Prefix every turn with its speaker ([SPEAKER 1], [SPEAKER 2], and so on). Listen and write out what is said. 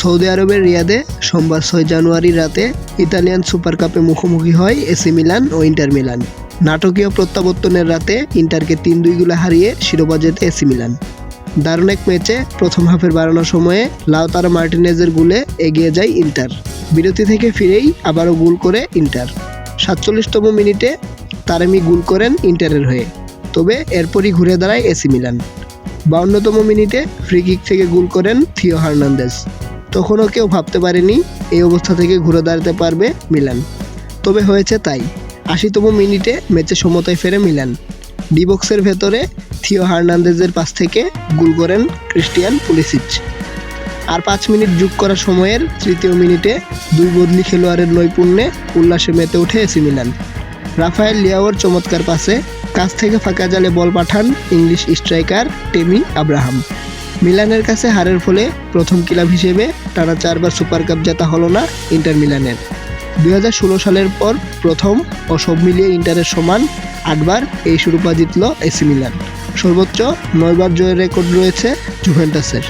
[SPEAKER 1] Saudi আরবের রিয়াদে সোমবার ছয় জানুয়ারি রাতে ইতালিয়ান সুপার কাপে মুখোমুখি হয় এসি মিলান ও ইন্টার মিলান। নাটকীয় প্রত্যাবর্তনের রাতে ইন্টারকে তিন দুই গুলে হারিয়ে শিরোপা জেতে এসি মিলান। দারুণ এক ম্যাচে প্রথম হাফের বাড়ানোর সময়ে লাউতারা মার্টিনেজের গুলে এগিয়ে যায় ইন্টার। বিরতি থেকে ফিরেই আবারও গোল করে ইন্টার। সাতচল্লিশতম মিনিটে তারেমি গোল করেন ইন্টারের হয়ে। তবে এরপরই ঘুরে দাঁড়ায় এসি মিলান। বাউন্নতম মিনিটে ফ্রি কিক থেকে গোল করেন থিও হার্নান্দেজ। তখনও কেউ ভাবতে পারেনি এই অবস্থা থেকে ঘুরে দাঁড়াতে পারবে মিলান। তবে হয়েছে তাই। আশিতম মিনিটে ম্যাচে সমতায় ফেরে মিলান। ডিবক্সের ভেতরে থিও হার্নান্দেজের পাশ থেকে গোল করেন ক্রিস্টিয়ান পুলিসিচ। আর পাঁচ মিনিট যোগ করা সময়ের তৃতীয় মিনিটে দুই বদলি খেলোয়াড়ের নৈপুণ্যে উল্লাসে মেতে ওঠে এসি মিলান। রাফায়েল লিয়াওর চমৎকার পাসে কাছ থেকে ফাঁকা জালে বল পাঠান ইংলিশ স্ট্রাইকার টেমি আব্রাহাম। মিলানের কাছে হারের ফলে প্রথম ক্লাব হিসেবে টানা চারবার সুপার কাপ জেতা হলো না ইন্টার মিলানের। দু হাজার ষোলো সালের পর প্রথম ও সব মিলিয়ে ইন্টারের সমান আটবার এই শিরোপা জিতল এসি মিলান। সর্বোচ্চ নয়বার জয়ের রেকর্ড রয়েছে জুভেন্টাসের।